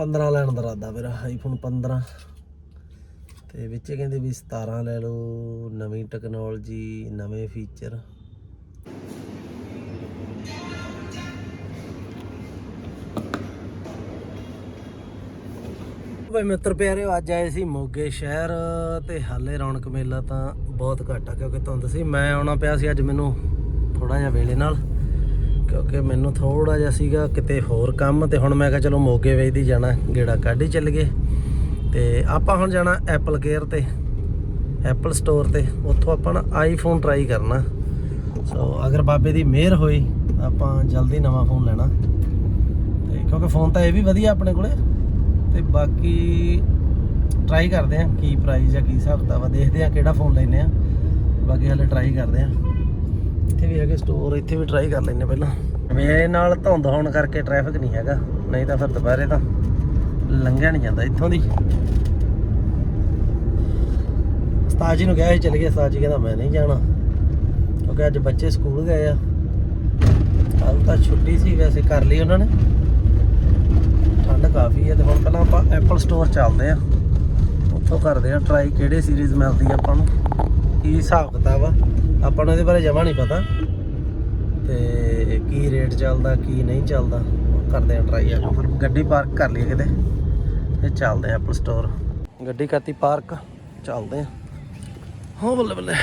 15 ਲੈਣ ਦਾ ਇਰਾਦਾ ਮੇਰਾ ਆਈਫੋਨ 15 ਤੇ ਵਿੱਚ ਕਹਿੰਦੇ ਵੀ 17 ਲੈ ਲਓ, ਨਵੀਂ ਟੈਕਨੋਲੋਜੀ ਨਵੇਂ ਫੀਚਰ ਬਈ ਮਿੱਤਰ ਪਿਆਰਿਓ, ਅੱਜ ਆਏ ਸੀ ਮੋਗੇ ਸ਼ਹਿਰ ਤੇ ਹਾਲੇ ਰੌਣਕ ਮੇਲਾ ਤਾਂ ਬਹੁਤ ਘੱਟ ਆ, ਕਿਉਂਕਿ ਧੁੰਦ ਸੀ। ਮੈਂ ਆਉਣਾ ਪਿਆ ਸੀ ਅੱਜ ਮੈਨੂੰ ਥੋੜਾ ਜਿਹਾ ਵੇਲੇ ਨਾਲ। ਕਿਉਂਕਿ ਮੈਨੂੰ ਥੋੜਾ ਜਿਹਾ ਸੀਗਾ ਕਿਤੇ ਹੋਰ ਕੰਮ ਤੇ ਹੁਣ ਮੈਂ ਕਿਹਾ ਚਲੋ ਮੋਗੇ ਵੇਚਦੀ ਜਾਣਾ, ਗੇੜਾ ਕੱਢ ਹੀ ਚੱਲ ਗਏ। ਤੇ ਆਪਾਂ ਹੁਣ ਜਾਣਾ ਐਪਲ ਕੇਅਰ ਤੇ ਐਪਲ ਸਟੋਰ ਤੇ, ਉੱਥੋਂ ਆਪਾਂ ਨਾ ਆਈਫੋਨ ਟਰਾਈ ਕਰਨਾ। ਸੋ ਅਗਰ ਬਾਬੇ ਦੀ ਮਿਹਰ ਹੋਈ, ਆਪਾਂ ਜਲਦੀ ਨਵਾਂ ਫੋਨ ਲੈਣਾ। ਤੇ ਕਿਉਂਕਿ ਫੋਨ ਤਾਂ ਇਹ ਵੀ ਵਧੀਆ ਆਪਣੇ ਕੋਲੇ। ਤੇ ਬਾਕੀ ਟਰਾਈ ਕਰਦੇ ਆ, ਕੀ ਪ੍ਰਾਈਸ ਆ, ਕੀ ਹਿਸਾਬ ਕਿਤਾਬ ਆ, ਦੇਖਦੇ ਆ ਕਿਹੜਾ ਫੋਨ ਲੈਨੇ ਆ। ਬਾਕੀ ਹਲੇ ਟਰਾਈ ਕਰਦੇ ਆ। ਇੱਥੇ ਵੀ ਹੈਗੇ ਸਟੋਰ ਇੱਥੇ ਵੀ ਟਰਾਈ ਕਰ ਲੈਨੇ ਪਹਿਲਾਂ। ਮੇਰੇ ਨਾਲ ਧੁੰਦ ਹੋਣ ਕਰਕੇ ਟ੍ਰੈਫਿਕ ਨਹੀਂ ਹੈਗਾ, ਨਹੀਂ ਤਾਂ ਫਿਰ ਦੁਪਹਿਰੇ ਤਾਂ ਲੰਘਿਆ ਨਹੀਂ ਜਾਂਦਾ ਇੱਥੋਂ ਦੀ। ਉਸਤਾਦ ਜੀ ਨੂੰ ਕਿਹਾ ਸੀ, ਚੱਲ ਗਏ ਉਸਤਾਦ ਜੀ ਕਹਿੰਦਾ ਮੈਂ ਨਹੀਂ ਜਾਣਾ। ਕਿਉਂਕਿ ਅੱਜ ਬੱਚੇ ਸਕੂਲ ਗਏ ਆ। ਕੱਲ ਤਾਂ ਛੁੱਟੀ ਸੀ ਵੈਸੇ, ਕਰ ਲਈ ਉਹਨਾਂ ਨੇ। ਠੰਡ ਕਾਫੀ ਹੈ ਤੇ ਹੁਣ ਪਹਿਲਾਂ ਆਪਾਂ ਐਪਲ ਸਟੋਰ ਚੱਲਦੇ ਆ ਉੱਥੋਂ ਕਰਦੇ ਆ ਟਰਾਈ ਕਿਹੜੇ ਸੀਰੀਜ਼ ਮਿਲਦੀ ਆਪਾਂ ਨੂੰ। ਕੀ ਹਿਸਾਬ ਕਿਤਾਬ ਆ? ਆਪਾਂ ਨੂੰ ਇਹਦੇ ਬਾਰੇ ਜਮਾ ਨਹੀਂ ਪਤਾ। ਤੇ ਕੀ ਰੇਟ ਚੱਲਦਾ ਕੀ ਨਹੀਂ ਚੱਲਦਾ ਕਰਦੇ ਆ ਟਰਾਈ ਆ ਫਿਰ ਗੱਡੀ ਪਾਰਕ ਕਰ ਲਈਏ ਕਿਤੇ ਇਹ ਚੱਲਦੇ ਆ ਐਪਲ ਸਟੋਰ ਗੱਡੀ ਕਰਤੀ ਪਾਰਕ ਚੱਲਦੇ ਆ ਹਾਂ ਬੱਲੇ ਬੱਲੇ।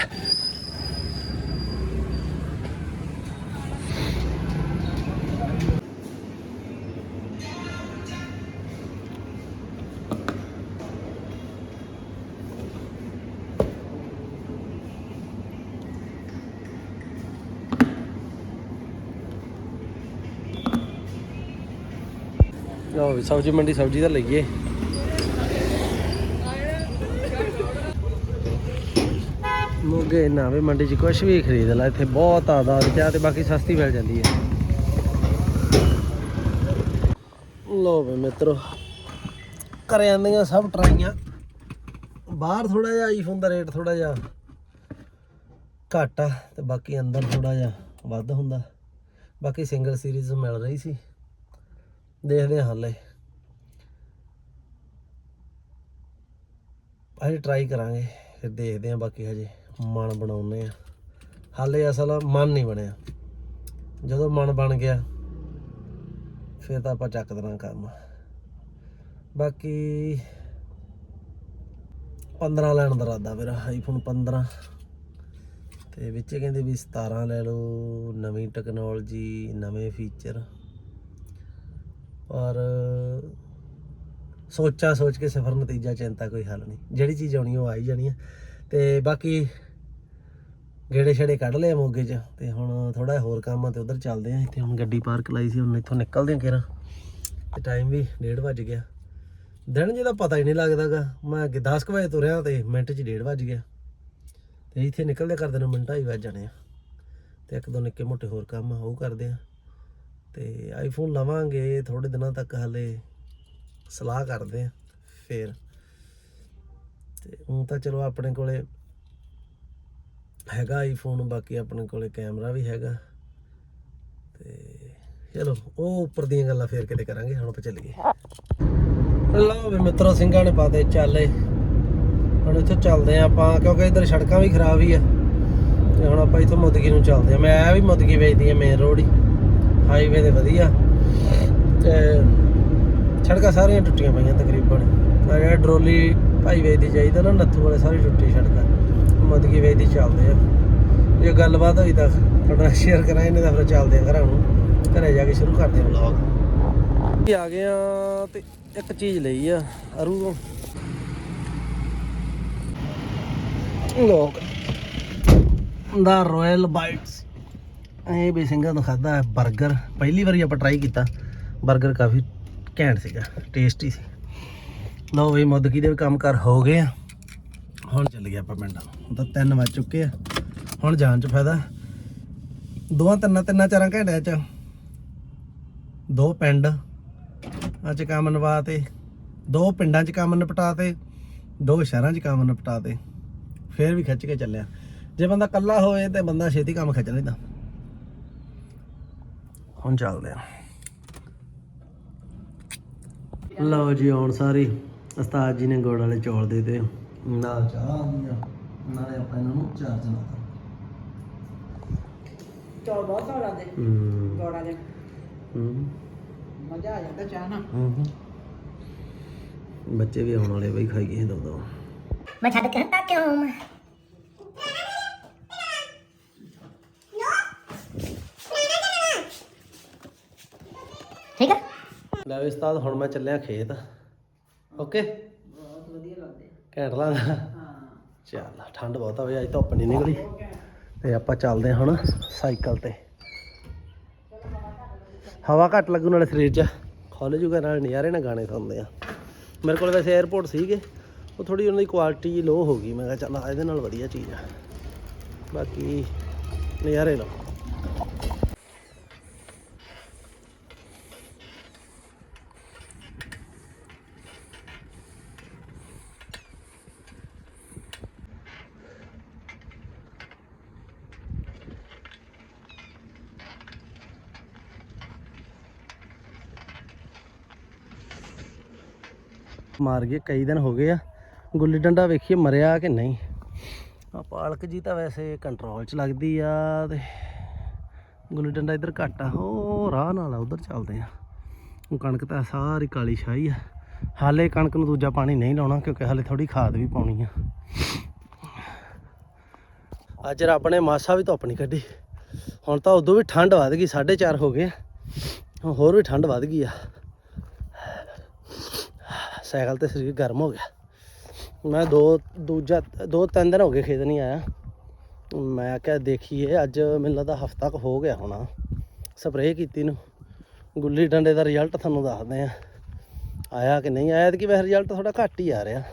ਵੀ ਸਬਜ਼ੀ ਮੰਡੀ ਸਬਜ਼ੀ ਤਾਂ ਲਈਏ। ਮੋਗੇ ਨਾ ਵੀ ਮੰਡੀ 'ਚ ਕੁਝ ਵੀ ਖਰੀਦ ਲੈ, ਇੱਥੇ ਬਹੁਤ ਤਾਦਾਦ 'ਚ ਤੇ ਬਾਕੀ ਸਸਤੀ ਮਿਲ ਜਾਂਦੀ ਹੈ। ਲੋ ਵੀ ਮਿੱਤਰੋ ਕਰੇ ਸਭ ਟਰਾਈਆਂ। ਬਾਹਰ ਥੋੜਾ ਜਿਹਾ ਆਈਫੋਨ ਦਾ ਰੇਟ ਥੋੜਾ ਜਿਹਾ ਘੱਟ ਆ ਤੇ ਬਾਕੀ ਅੰਦਰ ਥੋੜਾ ਜਿਹਾ ਵੱਧ ਹੁੰਦਾ। ਬਾਕੀ ਸਿੰਗਲ ਸੀਰੀਜ਼ ਮਿਲ ਰਹੀ ਸੀ। ਦੇਖਦੇ ਹਾਂ ਹਾਲੇ। ਅਸੀਂ ਟਰਾਈ ਕਰਾਂਗੇ, ਫਿਰ ਦੇਖਦੇ ਹਾਂ ਬਾਕੀ ਹਜੇ ਮਨ ਬਣਾਉਨੇ ਆ ਹਾਲੇ ਅਸਲ ਮਨ ਨਹੀਂ ਬਣਿਆ। ਜਦੋਂ ਮਨ ਬਣ ਗਿਆ, ਫਿਰ ਤਾਂ ਆਪਾਂ ਚੱਕ ਦੇਣਾ ਕੰਮ। ਬਾਕੀ 15 ਲੈਣ ਦਾ ਇਰਾਦਾ ਮੇਰਾ ਆਈਫੋਨ 15 ਤੇ ਵਿੱਚ ਕਹਿੰਦੇ ਵੀ 17 ਲੈ ਲਓ, ਨਵੀਂ ਟੈਕਨੋਲੋਜੀ ਨਵੇਂ ਫੀਚਰ ਪਰ ਸੋਚਾਂ ਸੋਚ ਕੇ ਸਫਰ ਨਤੀਜਾ ਚਿੰਤਾ ਕੋਈ ਹੱਲ ਨਹੀਂ। ਜਿਹੜੀ ਚੀਜ਼ ਆਉਣੀ ਉਹ ਆਈ ਜਾਣੀ ਆ। ਤੇ ਬਾਕੀ ਗੇੜੇ ਛੜੇ ਕੱਢ ਲਏ ਮੋਗੇ 'ਚ ਤੇ ਹੁਣ ਥੋੜਾ ਹੋਰ ਕੰਮ ਆ ਤੇ ਉਧਰ ਚੱਲਦੇ ਆ। ਇੱਥੇ ਹੁਣ ਗੱਡੀ ਪਾਰਕ ਲਾਈ ਸੀ, ਹੁਣ ਇੱਥੋਂ ਨਿਕਲਦੇ ਆ ਕਿਰਾ ਤੇ ਟਾਈਮ ਵੀ 1:30 ਵੱਜ ਗਿਆ। ਦਿਨ ਜਿਹਦਾ ਪਤਾ ਹੀ ਨਹੀਂ ਲੱਗਦਾਗਾ। ਮੈਂ 10 ਕੁ ਵਜੇ ਤੁਰਿਆ ਤੇ ਮਿੰਟ 'ਚ 1:30 ਵੱਜ ਗਿਆ। ਤੇ ਇੱਥੇ ਨਿਕਲਦੇ ਕਰਦੇ ਨੂੰ ਮਿੰਟਾਂ ਹੀ ਵੱਜ ਜਾਣੇ ਆ। ਤੇ ਇੱਕ ਦੋ ਨਿੱਕੇ ਮੋਟੇ ਹੋਰ ਕੰਮ ਆ, ਉਹ ਕਰਦੇ ਆ। ਤੇ ਆਈਫੋਨ ਲਵਾਂਗੇ ਥੋੜੇ ਦਿਨਾਂ ਤੱਕ ਹਲੇ। ਸਲਾਹ ਕਰਦੇ ਆ, ਫੇਰ। ਤੇ ਹੁਣ ਤਾਂ ਚਲੋ ਆਪਣੇ ਕੋਲੇ ਹੈਗਾ ਆਈਫੋਨ ਬਾਕੀ ਆਪਣੇ ਕੋਲੇ ਕੈਮਰਾ ਵੀ ਹੈਗਾ। ਤੇ ਚਲੋ, ਉਹ ਉੱਪਰ ਦੀਆਂ ਗੱਲਾਂ ਫੇਰ ਕਿਤੇ ਕਰਾਂਗੇ, ਹੁਣ ਆਪਾਂ ਚੱਲੀਏ। ਲਓ ਵੀ ਮਿੱਤਰੋ, ਸਿੰਘਾਂ ਨੇ ਪਾਤੇ ਚੱਲੇ। ਹੁਣ ਇੱਥੋਂ ਚੱਲਦੇ ਆ ਆਪਾਂ, ਕਿਉਂਕਿ ਇਧਰ ਸੜਕਾਂ ਵੀ ਖਰਾਬ ਹੀ ਆ। ਤੇ ਹੁਣ ਆਪਾਂ ਇੱਥੋਂ ਮੁਦਗੀ ਨੂੰ ਚੱਲਦੇ ਆ। ਮੈਂ ਵੀ ਮੁਦਗੀ ਵੇਚਦੀ ਆ ਮੇਨ ਰੋਡ ਹੀ। ਹਾਈਵੇ ਤੇ ਵਧੀਆ। ਤੇ ਸੜਕਾਂ ਸਾਰੀਆਂ ਟੁੱਟੀਆਂ ਪਈਆਂ ਤਕਰੀਬਨ। ਆ ਜਿਹੜਾ ਡਰੋਲੀ ਭਾਈ ਦੀ ਚਾਹੀਦਾ ਨਾ, ਨੱਥੂ ਵਾਲੇ ਸਾਰੀ ਟੁੱਟੀ ਸੜਕਾਂ। ਮੋਦੀ ਵੇ ਦੀ ਚੱਲਦੇ ਆ। ਜੇ ਗੱਲਬਾਤ ਹੋਈ ਤਾਂ ਤੁਹਾਡਾ ਸ਼ੇਅਰ ਕਰਾਂਗੇ, ਨਹੀਂ ਤਾਂ ਫਿਰ ਚੱਲਦੇ ਆ ਘਰਾਂ ਨੂੰ। ਘਰੇ ਜਾ ਕੇ ਸ਼ੁਰੂ ਕਰਦੇ ਆ ਵਲੌਗ ਆ ਗਏ ਆ ਤੇ ਇੱਕ ਚੀਜ਼ ਲਈ ਆ, ਅਰੂ ਤੋਂ। ਲੋਕ। ਦਾ ਰਾਇਲ ਬਾਈਟਸ ਇਹ ਵੀ ਸਿੰਘਾਂ ਤੋਂ ਖਾਦਾ ਬਰਗਰ ਪਹਿਲੀ ਵਾਰੀ ਆਪਾਂ ਟਰਾਈ ਕੀਤਾ। ਬਰਗਰ ਕਾਫੀ ਘੈਂਟ ਸੀਗਾ ਟੇਸਟੀ ਸੀ। ਲਓ ਵੀ ਮੁੱਦਕੀ ਦੇ ਵੀ ਕੰਮ ਕਰ ਹੋ ਗਏ ਆ। ਹੁਣ ਚੱਲ ਗਿਆ ਆਪਾਂ ਪਿੰਡਾਂ। ਹੁਣ ਤਾਂ 3 ਵੱਜ ਚੁੱਕੇ ਆ। ਹੁਣ ਜਾਣ ਚ ਫਾਇਦਾ। ਦੋਵਾਂ ਤਿੰਨਾਂ ਤਿੰਨਾਂ ਚਾਰਾਂ ਘੰਟਿਆਂ ਚ। ਦੋ ਪਿੰਡ ਅੱਜ ਕੰਮ ਨਵਾ ਤੇ ਦੋ ਪਿੰਡਾਂ 'ਚ ਕੰਮ ਨਿਪਟਾ ਤੇ ਦੋ ਸ਼ਹਿਰਾਂ 'ਚ ਕੰਮ ਨਿਪਟਾ ਤੇ ਫੇਰ ਵੀ ਖਿੱਚ ਕੇ ਚੱਲਿਆ। ਜੇ ਬੰਦਾ ਇਕੱਲਾ ਹੋਵੇ ਤੇ ਬੰਦਾ ਛੇਤੀ ਕੰਮ ਖਿੱਚ ਲੈਂਦਾ। ਹੁਣ ਚੱਲਦੇ ਆ। ਲਓ ਜੀ ਹੁਣ ਸਾਰੀ। ਉਸਤਾਦ ਜੀ ਨੇ ਗੁੜ ਵਾਲੇ ਚੌਲ ਦੇ ਤੇ ਨਾਲ ਚਾਹ ਆ ਗਈ ਆ। ਨਾਲੇ ਆਪਾਂ ਇਹਨਾਂ ਨੂੰ ਚਾਰਜ ਲਾਤਾ ਚੌਲ ਬਹੁਤ ਸੌਲਾ ਦੇ ਹੂੰ। ਗੋੜਾ ਦੇ ਹੂੰ। ਮਜ਼ਾ ਆ ਜਾਂਦਾ ਚਾਹ ਨਾਲ। ਹੂੰ ਬੱਚੇ ਵੀ ਆਉਣ ਵਾਲੇ ਬਈ ਖਾਈਏ ਦੋ ਦੋ ਮੈਂ ਛੱਡ ਕੇ ਹਟਾ ਕਿਉਂ ਮੈਂ ਠੀਕ ਹੈ ਲੈ ਵੀ ਉਸਤਾਦ ਹੁਣ ਮੈਂ ਚੱਲਿਆ ਖੇਤ। ਓਕੇ ਬਹੁਤ ਵਧੀਆ ਲੱਗਦੇ ਘੈਂਟ ਲਾਂਗਾ ਹਾਂ। ਚੱਲ ਠੰਡ ਬਹੁਤ ਆ ਵੀ ਅੱਜ ਧੁੱਪ ਨਹੀਂ ਨਿਕਲੀ। ਤੇ ਆਪਾਂ ਚੱਲਦੇ ਹਾਂ ਹੁਣ ਸਾਈਕਲ ਤੇ। ਹਵਾ ਘੱਟ ਲੱਗੂ ਨਾਲੇ ਸਰੀਰ 'ਚ। ਖੋਲ ਜੂਗਾ ਨਾਲ ਨਜ਼ਾਰੇ ਨਾਲ ਗਾਣੇ ਸੁਣਦੇ ਆ। ਮੇਰੇ ਕੋਲ ਵੈਸੇ 에어ਪੋਰਟ ਸੀਗੇ। ਉਹ ਥੋੜੀ ਉਹਨਾਂ ਦੀ ਕੁਆਲਿਟੀ ਲੋ ਹੋ ਗਈ। ਮੈਂ ਕਿਹਾ ਚੱਲ ਇਹਦੇ ਨਾਲ ਵਧੀਆ ਚੀਜ਼ ਆ। ਬਾਕੀ ਨਜ਼ਾਰੇ ਲਓ ਮਾਰ ਗਏ, ਕਈ ਦਿਨ ਹੋ ਗਏ ਆ। ਗੁੱਲੀ ਡੰਡਾ ਵੇਖੀਏ, ਮਰਿਆ ਕਿ ਨਹੀਂ? ਆ ਪਾਲਕ ਜੀ ਤਾਂ ਵੈਸੇ ਕੰਟਰੋਲ 'ਚ ਲੱਗਦੀ ਆ ਤੇ ਗੁੱਲੀ ਡੰਡਾ ਇੱਧਰ ਘੱਟ ਆ। ਉਹ ਰਾਹ ਨਾਲ ਆ, ਉਧਰ ਚੱਲਦੇ ਆ। ਉਹ ਕਣਕ ਤਾਂ ਸਾਰੀ ਕਾਲੀ ਸ਼ਾਹੀ ਆ। ਹਾਲੇ ਕਣਕ ਨੂੰ ਦੂਜਾ ਪਾਣੀ ਨਹੀਂ ਲਾਉਣਾ, ਕਿਉਂਕਿ ਹਾਲੇ ਥੋੜੀ ਖਾਦ ਵੀ ਪਾਉਣੀ ਆ। ਅੱਜ ਰੱਬ ਨੇ ਮਾਸਾ ਵੀ ਧੁੱਪ ਨਹੀਂ ਕੱਢੀ। ਹੁਣ ਤਾਂ ਉਦੋਂ ਵੀ ਠੰਡ ਵੱਧ ਗਈ 4:30 ਹੋ ਗਏ ਹੋਰ ਵੀ ਠੰਡ ਵੱਧ ਗਈ ਆ। ਸਾਈਕਲ ਤੇ ਸਰੀਰ ਗਰਮ ਹੋ ਗਿਆ। ਮੈਂ ਦੋ, ਦੂਜਾ, ਦੋ, ਤਿੰਨ ਦਿਨ ਹੋ ਗਏ ਖੇਤ ਨਹੀਂ ਆਇਆ। ਮੈਂ ਕਿਹਾ ਦੇਖੀਏ, ਅੱਜ ਮੈਨੂੰ ਲੱਗਦਾ ਹਫਤਾ ਕੁ ਹੋ ਗਿਆ ਹੋਣਾ। ਸਪਰੇਅ ਕੀਤੀ ਨੂੰ। ਗੁੱਲੀ ਡੰਡੇ ਦਾ ਰਿਜ਼ਲਟ ਤੁਹਾਨੂੰ ਦੱਸਦੇ ਆ ਆਇਆ ਕਿ ਨਹੀਂ ਆਇਆ? ਤੇ ਕਿ ਵੈਸੇ ਰਿਜ਼ਲਟ ਥੋੜਾ ਘੱਟ ਹੀ ਆ ਰਿਹਾ।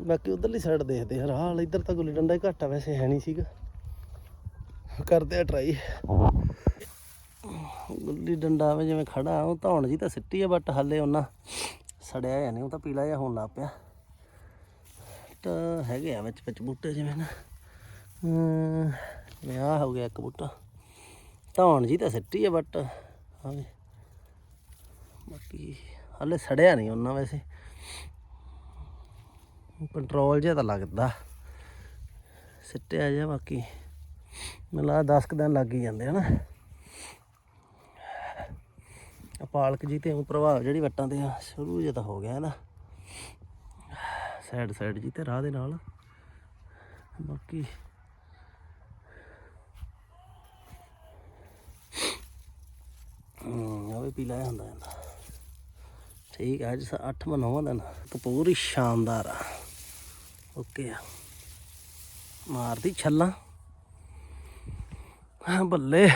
ਬਾਕੀ ਉਧਰਲੀ ਸਾਈਡ ਦੇਖਦੇ ਆ ਰਾਹ ਇੱਧਰ ਤਾਂ ਗੁੱਲੀ ਡੰਡਾ ਹੀ ਘੱਟ ਆ, ਵੈਸੇ ਹੈ ਨਹੀਂ ਸੀਗਾ। ਕਰਦੇ ਆ ਟਰਾਈ ਗੁੱਲੀ ਡੰਡਾ ਵੇ ਜਿਵੇਂ ਖੜਾ ਉਹ ਧੌਣ ਜੀ ਤਾਂ ਸਿੱਟੀ ਆ ਬਟ ਹਾਲੇ ਉਹਨਾਂ ਸੜਿਆ ਜਾਂ ਨਹੀਂ ਉਹ ਤਾਂ ਪੀਲਾ ਜਿਹਾ ਹੋਣ ਲੱਗ ਪਿਆ। ਤਾਂ ਹੈਗੇ ਆ ਵਿੱਚ ਵਿੱਚ ਬੂਟੇ ਜਿਵੇਂ ਨਾ। ਅਮ, ਜਿਵੇਂ ਹੋ ਗਿਆ ਇੱਕ ਬੂਟਾ। ਧੌਣ ਜੀ ਤਾਂ ਸਿੱਟੀ ਆ ਬਟ ਹਾਂ ਬਾਕੀ ਹਾਲੇ ਸੜਿਆ ਨਹੀਂ ਉਹਨਾਂ ਵੈਸੇ। ਕੰਟਰੋਲ ਜਿਹਾ ਤਾਂ ਲੱਗਦਾ। ਸਿੱਟਿਆ ਜਿਹਾ ਬਾਕੀ। ਮੈਨੂੰ ਲੱਗਦਾ 10 ਕੁ ਦਿਨ ਲੱਗ ਹੀ ਜਾਂਦੇ ਹਨਾ ਆ ਪਾਲਕ ਜੀ ਤੇ ਉਹ ਪ੍ਰਭਾਵ ਜਿਹੜੀ ਵੱਟਾਂ ਤੇ ਆ, ਸ਼ੁਰੂ ਜਿਹਾ ਤਾਂ ਹੋ ਗਿਆ ਇਹਦਾ ਸਾਈਡ ਸਾਈਡ ਜੀ ਤੇ ਰਾਹ ਦੇ ਨਾਲ। ਬਾਕੀ ਹੂੰ ਉਹ ਪੀਲਾ ਜਿਹਾ ਹੁੰਦਾ ਜਾਂਦਾ। ਠੀਕ ਹੈ ਅੱਜ 8ਵਾਂ 9ਵਾਂ ਦਿਨ ਕਪੂਰ ਹੀ ਸ਼ਾਨਦਾਰ ਆ। ਓਕੇ ਆ। ਮਾਰਦੀ ਛੱਲਾ। ਬੱਲੇ।